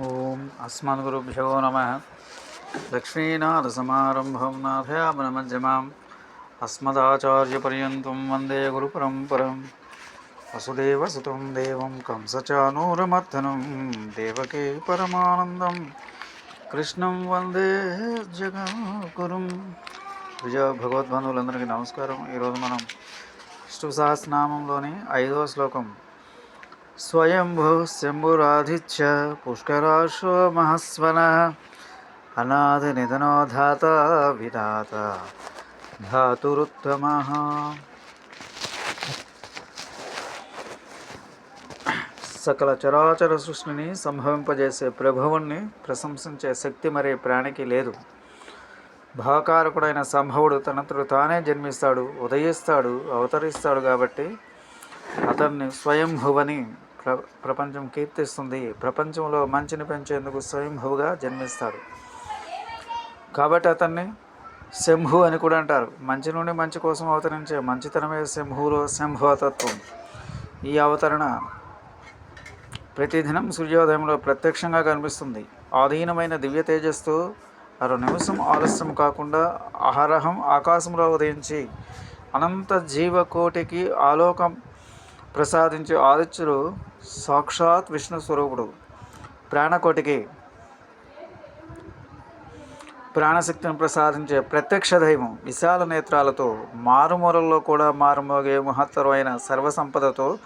ఓం అస్మద్గురుభ్యో నమ. లక్ష్మీనాథసమారంభం నాథయామనమధ్యమాం అస్మదాచార్యపర్యంతం వందే గురుపరంపరం. వసుదేవసుతం దేవం కంసచానూరమర్దనం దేవకే పరమానందం. కృష్ణం వందే జగద్గురుం. విజయ భగవద్బంధువులందరికీ నమస్కారం. ఈరోజు మనం విష్ణు సహస్రనామంలోని ఐదో శ్లోకం స్వయంభూ శంభురాధిత్య పుష్కరాశో మహస్వన అనాది నిధనో ధాత విధాత ధాతురుత్తమ సకల చరాచర సృష్టిని సంభవింపజేసే ప్రభువుణ్ణి ప్రశంసించే శక్తి మరే ప్రాణికి లేదు. భాకారకుడైన సంభవుడు తనంతట తానే జన్మిస్తాడు ఉదయిస్తాడు అవతరిస్తాడు కాబట్టి అతన్ని స్వయంభువని ప్ర ప్రపంచం కీర్తిస్తుంది. ప్రపంచంలో మంచిని పెంచేందుకు స్వయంభువుగా జన్మిస్తాడు. కాబట్టి అతన్ని శంభు అని కూడా అంటారు. మంచి నుండి మంచి కోసం అవతరించే మంచితనమే శంభువులో శంభువతత్వం. ఈ అవతరణ ప్రతిదినం సూర్యోదయంలో ప్రత్యక్షంగా కనిపిస్తుంది. ఆధీనమైన దివ్య తేజస్సు అర నిమిషం ఆలస్యం కాకుండా అహరహం ఆకాశంలో ఉదయించి అనంత జీవకోటికి ఆలోకం ప్రసాదించే ఆదిత్యుడు సాక్షాత్ విష్ణు స్వరూపుడు. ప్రాణకోటికి ప్రాణశక్తిని ప్రసాదించే ప్రత్యక్ష దైవం విశాల నేత్రాలతో మారుమూలల్లో కూడా మారుమోగే మహత్తరమైన సర్వసంపదతో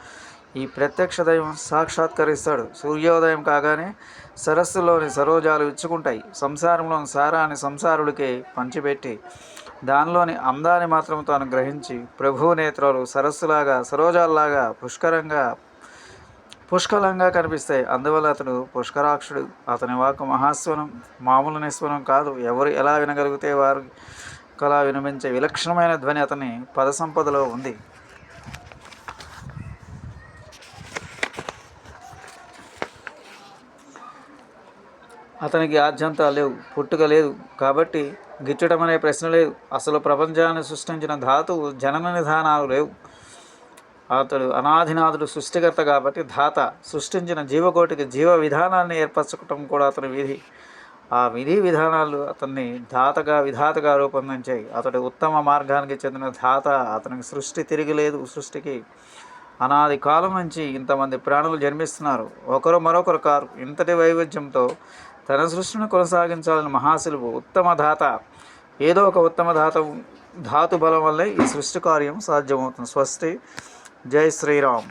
ఈ ప్రత్యక్ష దైవం సాక్షాత్కరిస్తాడు. సూర్యోదయం కాగానే సరస్సులోని సరోజాలు ఇచ్చుకుంటాయి. సంసారంలోని సారాన్ని సంసారులకే పంచిపెట్టి దానిలోని అందాన్ని మాత్రం తాను గ్రహించి ప్రభు నేత్రాలు సరస్సులాగా సరోజాల్లాగా పుష్కరంగా పుష్కలంగా కనిపిస్తాయి. అందువల్ల అతడు పుష్కరాక్షుడు అతని వాక్ మహాస్వనం మామూలు నిస్వనం కాదు. ఎవరు ఎలా వినగలిగితే వారు కలా వినిపించే విలక్షణమైన ధ్వని అతని పద సంపదలో ఉంది. అతనికి ఆద్యంతా లేవు పుట్టుక లేదు కాబట్టి గిచ్చడం అనే ప్రశ్న లేదు. అసలు ప్రపంచాన్ని సృష్టించిన ధాతువు జనన నిధానాలు లేవు. అతడు అనాధినాథుడు సృష్టికర్త కాబట్టి ధాత సృష్టించిన జీవకోటికి జీవ విధానాన్ని ఏర్పరచుకోవటం కూడా అతని విధి. ఆ విధి విధానాలు అతన్ని ధాతగా విధాతగా రూపొందించాయి. అతడు ఉత్తమ మార్గానికి చెందిన ధాత అతనికి సృష్టి తిరిగి లేదు సృష్టికి. అనాది కాలం నుంచి ఇంతమంది ప్రాణులు జన్మిస్తున్నారు. ఒకరు మరొకరు కారు. ఇంతటి వైవిధ్యంతో తన సృష్టిని కొనసాగించాలని మహాశిలువు ఉత్తమ ధాత ఏదో ఒక ఉత్తమ ధాత ధాతు బలం వల్లే ఈ సృష్టి కార్యం సాధ్యమవుతుంది. స్వస్తి. జై శ్రీరామ్.